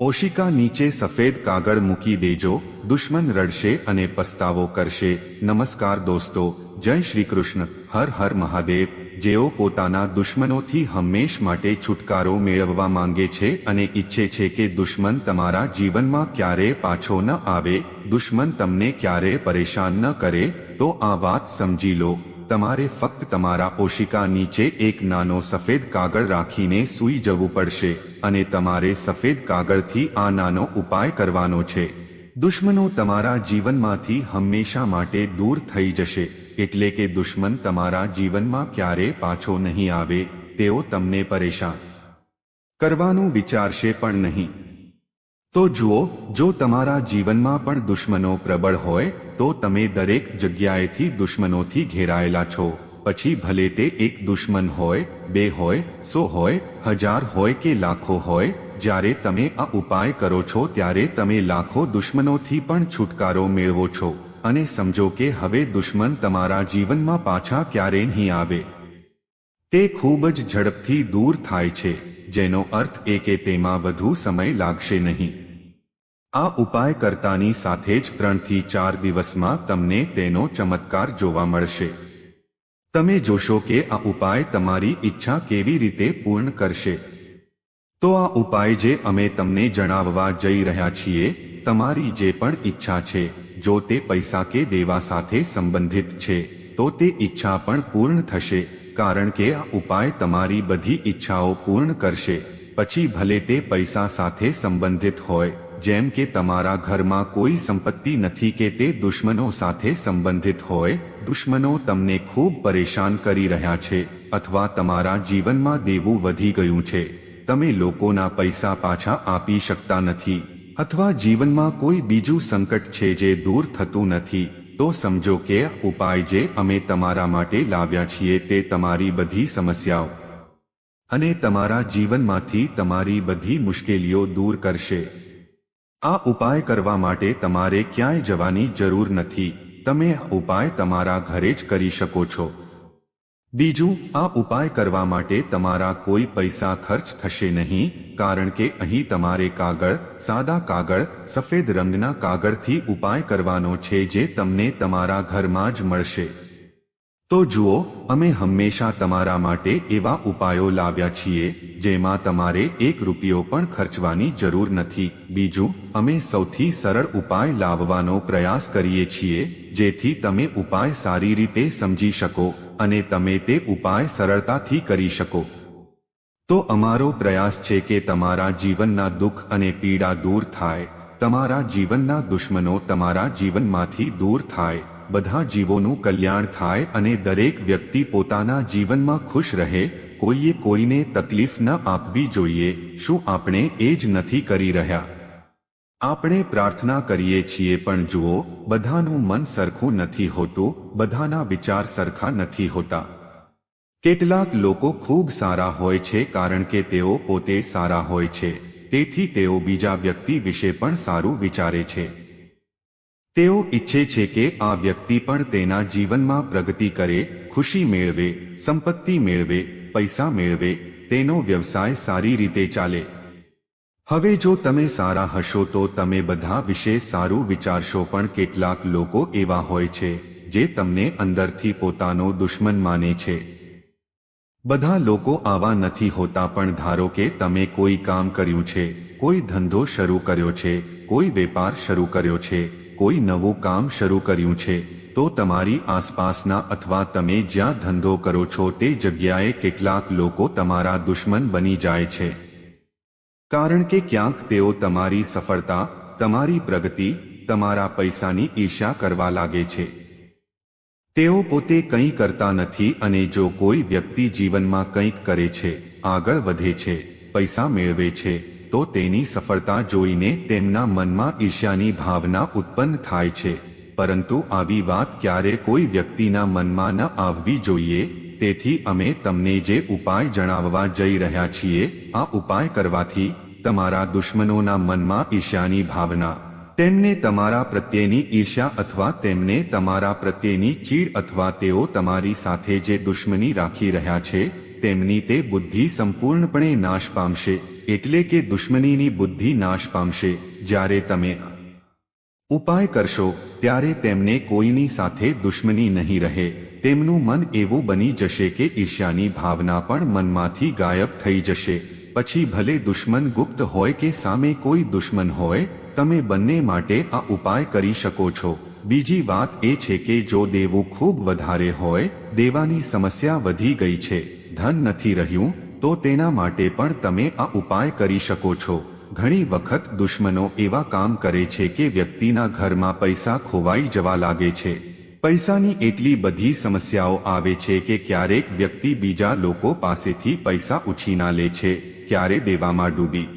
ઓશિકા નીચે સફેદ કાગળ મૂકી દેજો, દુશ્મન રડશે અને પસ્તાવો કરશે. નમસ્કાર દોસ્તો, જય શ્રી કૃષ્ણ હર હર મહાદેવ. જેઓ પોતાના દુશ્મનોથી હંમેશ માટે છુટકારો મેળવવા માંગે છે અને ઈચ્છે છે કે દુશ્મન તમારા જીવનમાં ક્યારે પાછો ન આવે, દુશ્મન તમને ક્યારે પરેશાન ન કરે, તો આ વાત સમજી લો. તમારે ફક્ત તમારા ઓશિકા નીચે એક નાનો સફેદ કાગળ રાખીને સૂઈ જવું પડશે અને તમારે સફેદ કાગળથી આ નાનો ઉપાય કરવાનો છે. દુશ્મનો તમારા જીવનમાંથી હંમેશા માટે દૂર થઈ જશે, એટલે કે દુશ્મન તમારા જીવનમાં ક્યારે પાછો નહીં આવે, તેઓ તમને પરેશાન કરવાનું વિચારશે પણ નહીં. તો જુઓ, જો તમારા જીવનમાં પણ દુશ્મનો પ્રબળ હોય તો તમે દરેક જગ્યાએથી દુશ્મનોથી ઘેરાયેલા છો. પછી ભલે તે એક દુશ્મન હોય, બે હોય, સો હોય, હજાર હોય કે લાખો હોય, જ્યારે તમે આ ઉપાય કરો છો ત્યારે તમે લાખો દુશ્મનોથી પણ છુટકારો મેળવો છો. અને સમજો કે હવે દુશ્મન તમારા જીવનમાં પાછા ક્યારે નહીં આવે. તે ખૂબ જ ઝડપથી દૂર થાય છે, જેનો અર્થ એ કે તેમાં વધુ સમય લાગશે નહીં. આ ઉપાય કરતાની સાથે જ ત્રણથી ચાર દિવસમાં તમને તેનો ચમત્કાર જોવા મળશે. તમે જોશો કે આ ઉપાય તમારી ઈચ્છા કેવી રીતે પૂર્ણ કરશે. તો આ ઉપાય જે અમે તમને જણાવવા જઈ રહ્યા છીએ, તમારી જે પણ ઈચ્છા છે, જો તે પૈસા કે દેવા સાથે સંબંધિત છે, તો તે ઈચ્છા પણ પૂર્ણ થશે, કારણ કે આ ઉપાય તમારી બધી ઈચ્છાઓ પૂર્ણ કરશે, પછી ભલે તે પૈસા સાથે સંબંધિત હોય. જેમ કે તમારા ઘરમાં કોઈ સંપત્તિ નથી કે તે દુશ્મનો સાથે સંબંધિત હોય, દુશ્મનો તમને ખૂબ પરેશાન કરી રહ્યા છે અથવા તમારા જીવનમાં દેવું વધી ગયું છે. તમે લોકોના પૈસા પાછા આપી શકતા નથી અથવા જીવનમાં કોઈ બીજું સંકટ છે જે દૂર થતું નથી. તો સમજો કે ઉપાય જે અમે તમારા માટે લાવ્યા છીએ તે તમારી બધી સમસ્યાઓ અને તમારા જીવનમાંથી તમારી બધી મુશ્કેલીઓ દૂર કરશે. આ ઉપાય કરવા માટે તમારે ક્યાંય જવાની જરૂર નથી. તમે આ ઉપાય તમારા ઘરે જ કરી શકો છો. બીજું, આ ઉપાય કરવા માટે તમારા કોઈ પૈસા ખર્ચ થશે નહીં, કારણ કે અહીં તમારે કાગળ, સાદા કાગળ, સફેદ રંગના કાગળથી ઉપાય કરવાનો છે જે તમને તમારા ઘરમાં જ મળશે. તો જુઓ, અમે હંમેશા તમારા માટે એવા ઉપાયો લાવ્યા છીએ, જેમાં તમારે એક રૂપિયો પણ ખર્ચવાની જરૂર નથી. બીજું, અમે સૌથી સરળ ઉપાય લાવવાનો પ્રયાસ કરીએ છીએ, જેથી તમે ઉપાય સારી રીતે સમજી શકો અને તમે તે ઉપાય સરળતાથી કરી શકો. તો અમારો પ્રયાસ છે કે તમારા જીવનના દુઃખ અને પીડા દૂર થાય. તમારા જીવનના દુશ્મનો તમારા જીવનમાંથી દૂર થાય. બધા જીવોનું કલ્યાણ થાય અને દરેક વ્યક્તિ પોતાના જીવનમાં ખુશ રહે, કોઈએ કોઈને તકલીફ ન આપવી જોઈએ, શું આપણે એ જ નથી કરી રહ્યા? આપણે પ્રાર્થના કરીએ છીએ પણ જુઓ, બધાનું મન સરખું નથી હોતું, બધાના વિચાર સરખા નથી હોતા. કેટલાક લોકો ખૂબ સારા હોય છે કારણ કે તેઓ પોતે સારા હોય છે, તેથી તેઓ બીજા વ્યક્તિ વિશે પણ સારું વિચારે છે. તેઓ ઈચ્છે છે કે આ વ્યક્તિ પણ તેના જીવનમાં પ્રગતિ કરે, ખુશી મેળવે, સંપત્તિ મેળવે, પૈસા મેળવે, તેનો વ્યવસાય સારી રીતે ચાલે. હવે જો તમે સારા હશો તો તમે બધા વિશે સારું વિચારશો પણ કેટલાક લોકો એવા હોય છે, જે તમને અંદરથી પોતાનો દુશ્મન માને છે. બધા લોકો આવા નથી હોતા પણ ધારો કે તમે કોઈ કામ કર્યું છે, કોઈ ધંધો શરૂ કર્યો છે, કોઈ વેપાર શરૂ કર્યો છે કોઈ નવું કામ શરૂ કર્યું છે, તો તમારી આસપાસના અથવા તમે જ્યાં ધંધો કરો છો તે જગ્યાએ કેટલાક લોકો તમારા દુશ્મન બની જાય છે. કારણ કે ક્યાંક તેઓ તમારી સફળતા, તમારી પ્રગતિ, તમારા પૈસાની ઈર્ષા કરવા લાગે છે. તેઓ પોતે કંઈ કરતા નથી અને જો કોઈ વ્યક્તિ જીવનમાં કંઈક કરે છે, આગળ વધે છે, પૈસા મેળવે છે તો તેની સફળતા જોઈને તેમના મનમાં ઈર્ષ્યાની ભાવના ઉત્પન્ન થાય છે. પરંતુ આવી વાત ક્યારે કોઈ વ્યક્તિના મનમાં ન આવવી જોઈએ, તેથી અમે તમને જે ઉપાય જણાવવા જઈ રહ્યા છીએ, આ ઉપાય કરવાથી તમારા દુશ્મનોના મનમાં ઈર્ષ્યાની ભાવના, તેમને તમારા પ્રત્યેની ઈર્ષ્યા અથવા તેમને તમારા પ્રત્યેની ચીડ અથવા તેઓ તમારી સાથે જે દુશ્મની રાખી રહ્યા છે, તેમની તે બુદ્ધિ સંપૂર્ણપણે નાશ પામશે. એટલે કે દુશ્મનીની બુદ્ધિ નાશ પામશે, જ્યારે તમે ઉપાય કરશો, ત્યારે તેમને કોઈની સાથે દુશ્મની નહીં રહે. તેમનું મન એવું બની જશે કે ઈર્ષ્યાની ભાવના પણ મનમાંથી ગાયબ થઈ જશે. પછી ભલે દુશ્મન ગુપ્ત હોય કે સામે કોઈ દુશ્મન હોય, તમે બંને માટે આ ઉપાય કરી શકો છો. બીજી વાત એ છે કે જો દેવું ખૂબ વધારે હોય, દેવાની સમસ્યા વધી ગઈ છે. ધન નથી રહ્યું તો તેના માટે પણ તમે આ ઉપાય કરી શકો છો. ઘણી વખત દુશ્મનો એવા કામ કરે છે કે વ્યક્તિના ઘરમાં પૈસા ખોવાઈ જવા લાગે છે. પૈસાની એટલી બધી સમસ્યાઓ આવે છે કે ક્યારેક વ્યક્તિ બીજા લોકો પાસેથી પૈસા ઉછીના લે છે, ક્યારે દેવામાં ડૂબી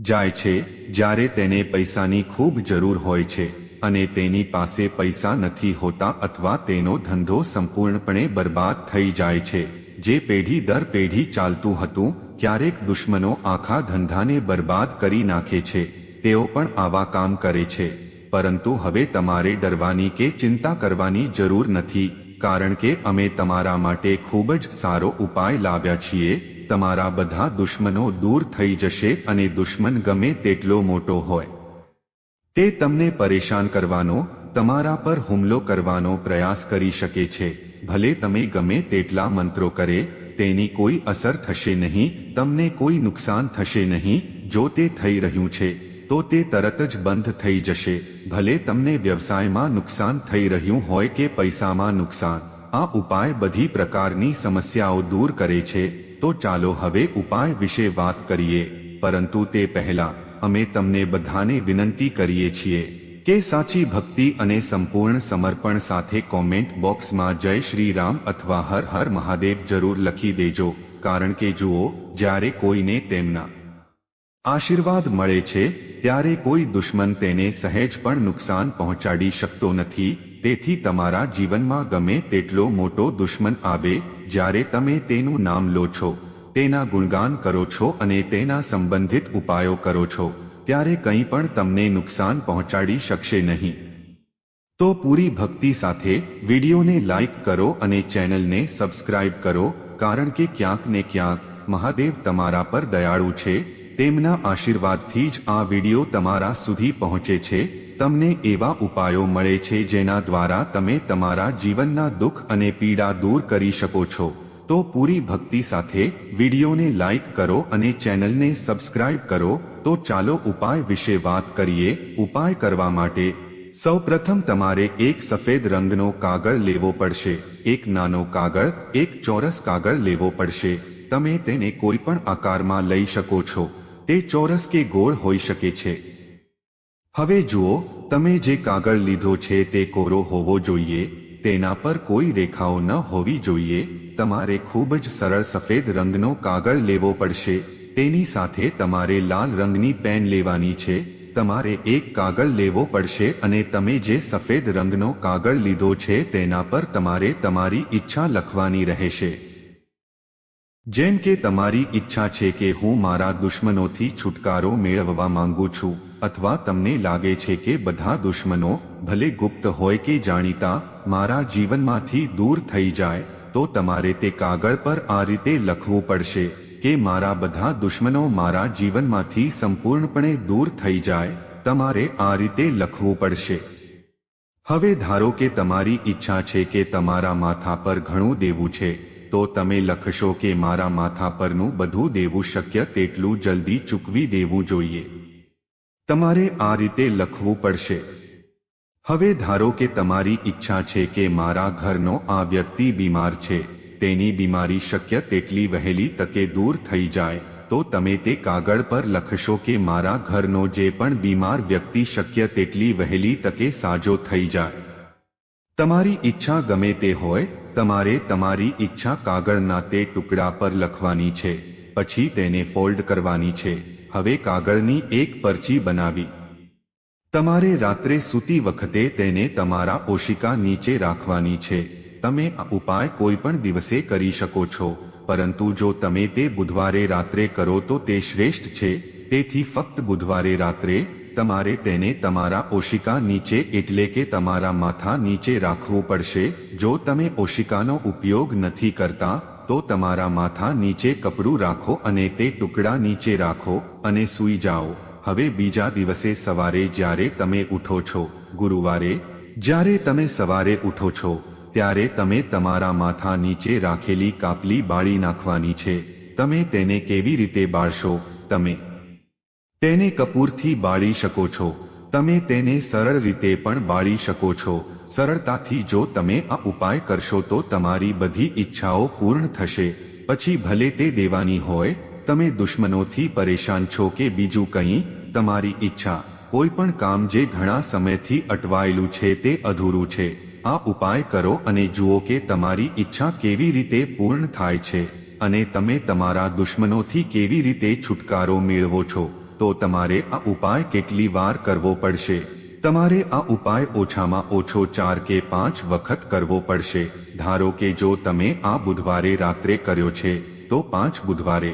જાય છે, જ્યારે તેને પૈસાની ખૂબ જરૂર હોય છે અને તેની પાસે પૈસા નથી હોતા અથવા તેનો ધંધો સંપૂર્ણપણે બરબાદ થઈ જાય છે. જે પેઢી દર પેઢી ચાલતું હતું, ક્યારેક દુશ્મનો આખા ધંધાને બરબાદ કરી નાખે છે. તેઓ પણ આવા કામ કરે છે. પરંતુ હવે તમારે ડરવાની કે ચિંતા કરવાની જરૂર નથી, કારણ કે અમે તમારા માટે ખૂબ જ સારો ઉપાય લાવ્યા છીએ. તમારા બધા દુશ્મનો દૂર થઈ જશે અને દુશ્મન ગમે તેટલો મોટો હોય. તે તમને પરેશાન કરવાનો, તમારા પર હુમલો કરવાનો પ્રયાસ કરી શકે છે. ભલે તમે ગમે તેટલા મંત્રો કરે, તેની કોઈ અસર થશે નહીં, તમને કોઈ નુકસાન થશે નહીં, જો તે થઈ રહ્યું છે, તો તે તરત જ બંધ થઈ જશે. ભલે તમને વ્યવસાયમાં નુકસાન થઈ રહ્યું હોય કે પૈસામાં નુકસાન, આ ઉપાય બધી પ્રકારની સમસ્યાઓ દૂર કરે છે, તો ચાલો હવે ઉપાય વિશે વાત કરીએ. પરંતુ તે પહેલા, અમે તમને બધાને વિનંતી કરીએ છીએ. કે સાચી ભક્તિ અને સંપૂર્ણ સમર્પણ સાથે કોમેન્ટ બોક્સમાં જય શ્રી રામ અથવા હર હર મહાદેવ જરૂર લખી દેજો. કારણ કે જુઓ, જ્યારે કોઈને તેમના આશીર્વાદ મળે છે, ત્યારે કોઈ દુશ્મન તેને સહેજ પણ નુકસાન પહોંચાડી શકતો નથી. તેથી તમારા જીવનમાં ગમે તેટલો મોટો દુશ્મન આવે, જ્યારે તમે તેનું નામ લો છો, તેના ગુણગાન કરો છો અને તેના સંબંધિત ઉપાયો કરો છો. ત્યારે કંઈ પણ તમને નુકસાન પહોંચાડી શકશે નહીં. તો પૂરી ભક્તિ સાથે વિડીયોને લાઇક કરો અને ચેનલને સબસ્ક્રાઇબ કરો, કારણ કે ક્યાંક ને ક્યાંક મહાદેવ તમારા પર દયાળુ છે, તેમના આશીર્વાદથી જ આ વીડિયો તમારા સુધી પહોંચે છે, તમને એવા ઉપાયો મળે છે જેના દ્વારા તમે તમારા જીવનના દુઃખ અને પીડા દૂર કરી શકો છો. તો પૂરી ભક્તિ સાથે વિડીયોને લાઇક કરો અને ચેનલને સબસ્ક્રાઇબ કરો તો ચાલો ઉપાય વિશે વાત કરીએ. ઉપાય કરવા માટે સૌપ્રથમ તમારે એક સફેદ રંગનો કાગળ લેવો પડશે. એક નાનો કાગળ, એક ચોરસ કાગળ લેવો પડશે. તમે તેને કોઈ પણ આકારમાં લઈ શકો છો. તે ચોરસ કે ગોળ હોઈ શકે છે. હવે જુઓ, તમે જે કાગળ લીધો છે તે કોરો હોવો જોઈએ. તેના પર કોઈ રેખાઓ ન હોવી જોઈએ. તમારે ખૂબ જ સરળ સફેદ રંગનો કાગળ લેવો પડશે. તેની સાથે તમારે લાલ રંગની પેન લેવાની છે. તમારે એક કાગળ લેવો પડશે અને તમે જે સફેદ રંગનો કાગળ લીધો છે તેના પર તમારે તમારી ઈચ્છા લખવાની રહેશે. જેમ કે તમારી ઈચ્છા છે કે હું મારા દુશ્મનોથી છુટકારો મેળવવા માંગુ છું, અથવા તમને લાગે છે કે બધા દુશ્મનો, ભલે ગુપ્ત હોય કે જાણીતા, મારા જીવનમાંથી દૂર થઈ જાય, તો તમારે તે કાગળ પર આ રીતે લખવું પડશે. કે મારા બધા દુશ્મનો મારા જીવનમાંથી સંપૂર્ણપણે દૂર થઈ જાય, તમારે આ રીતે લખવું પડશે. હવે ધારો કે તમારી ઈચ્છા છે કે તમારા માથા પર ઘણું દેવું છે, તો તમે લખશો કે મારા માથા પરનું બધું દેવું શક્ય તેટલું જલ્દી ચૂકવી દેવું જોઈએ. તમારે આ રીતે લખવું પડશે. હવે ધારો કે તમારી ઈચ્છા છે કે મારા ઘરનો આ વ્યક્તિ બીમાર છે તેની બીમારી શક્ય તેટલી વહેલી તકે દૂર થઈ જાય, તો તમે તે કાગળ પર લખશો કે મારા ઘરનો જે પણ બીમાર વ્યક્તિ શક્ય તેટલી વહેલી તકે સાજો થઈ જાય. તમારી ઈચ્છા ગમે તે હોય, તમારે તમારી ઈચ્છા કાગળના તે ટુકડા પર લખવાની છે, પછી તેને ફોલ્ડ કરવાની છે. હવે કાગળની એક પરચી બનાવી. તમારે રાત્રે સૂતી વખતે તેને તમારા ઓશિકા નીચે રાખવાની છે. તમે આ ઉપાય કોઈ પણ દિવસે કરી શકો છો. પરંતુ જો તમે તે બુધવારે રાત્રે કરો તો તે શ્રેષ્ઠ છે. તેથી ફક્ત બુધવારે રાત્રે તમારે તેને તમારા ઓશિકા નીચે એટલે કે તમારા માથા નીચે રાખવું પડશે. જો તમે ઓશિકાનો ઉપયોગ નથી કરતા, તો તમારા માથા નીચે કપડું રાખો અને તે ટુકડા નીચે રાખો અને સૂઈ જાઓ. હવે બીજા દિવસે સવારે જ્યારે તમે ઉઠો છો, ગુરુવારે જ્યારે તમે સવારે ઉઠો છો ત્યારે તમે તમારા માથા નીચે રાખેલી કાપલી બાળી નાખવાની છે. તમે તેને કેવી રીતે બાળશો? તમે તેને કપૂરથી બાળી શકો છો. તમે તેને સરળ રીતે પણ બાળી શકો છો. સરળતાથી જો તમે આ ઉપાય કરશો તો તમારી બધી ઈચ્છાઓ પૂર્ણ થશે. પછી ભલે તે દેવાની હોય, તમે દુશ્મનોથી પરેશાન છો કે બીજું કંઈ, તમારી ઈચ્છા, કોઈ પણ કામ જે ઘણા સમયથી અટવાયેલું છે તે અધૂરું છે. આ ઉપાય કરો અને જુઓ કે તમારી ઈચ્છા કેવી રીતે પૂર્ણ થાય છે અને તમે તમારા દુશ્મનોથી કેવી રીતે છુટકારો મેળવો છો. તો તમારે આ ઉપાય કેટલી વાર કરવો પડશે? તમારે આ ઉપાય ઓછામાં ઓછો ચાર કે પાંચ વખત કરવો પડશે. ધારો કે જો તમે આ બુધવારે રાત્રે કર્યો છે, તો પાંચ બુધવારે.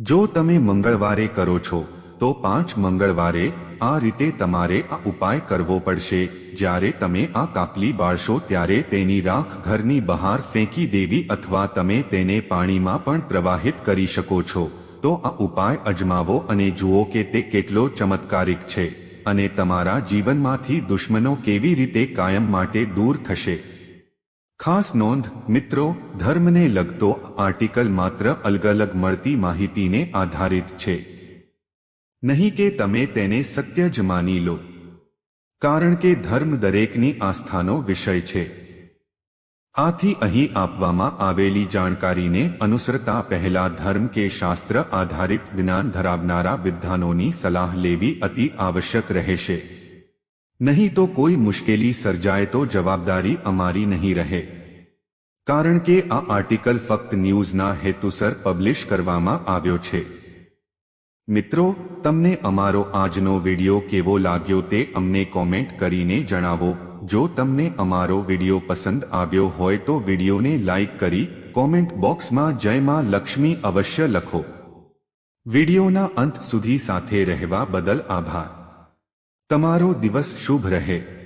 જો તમે મંગળવારે કરો છો, તો પાંચ મંગળવારે આ રીતે તમારે આ ઉપાય કરવો પડશે. જ્યારે તમે આ કાપલી બાળશો ત્યારે તેની રાખ ઘરની બહાર ફેંકી દેવી અથવા તમે તેને પાણીમાં પણ પ્રવાહિત કરી શકો છો. તો આ ઉપાય અજમાવો અને જુઓ કે તે કેટલો ચમત્કારિક છે અને તમારા જીવનમાંથી દુશ્મનો કેવી રીતે કાયમ માટે દૂર થશે. ખાસ નોંધ, મિત્રો, ધર્મને લગતો આર્ટિકલ માત્ર અલગ અલગ મળતી માહિતીને આધારિત છે. નહીં કે તમે તેને સત્ય જ માની લો. કારણ કે ધર્મ દરેકની આસ્થાનો વિષય છે. આથી અહીં આપવામાં આવેલી જાણકારીને અનુસરતા પહેલા ધર્મ કે શાસ્ત્ર આધારિત જ્ઞાન ધરાવનારા વિદ્વાનોની સલાહ લેવી અતિ આવશ્યક રહેશે. નહીં તો કોઈ મુશ્કેલી સર્જાય તો જવાબદારી અમારી નહીં રહે. કારણ કે આ આર્ટિકલ ફક્ત ન્યૂઝના હેતુસર પબ્લિશ કરવામાં આવ્યો છે. મિત્રો, તમને અમારો આજનો વિડિયો કેવો લાગ્યો તે અમને કોમેન્ટ કરીને જણાવો. જો તમને અમારો વિડિયો પસંદ આવ્યો હોય તો વિડિયોને લાઈક કરી કોમેન્ટ બોક્સમાં જય માં લક્ષ્મી અવશ્ય લખો. વિડિયોના અંત સુધી સાથે રહેવા બદલ આભાર. તમારો દિવસ શુભ રહે.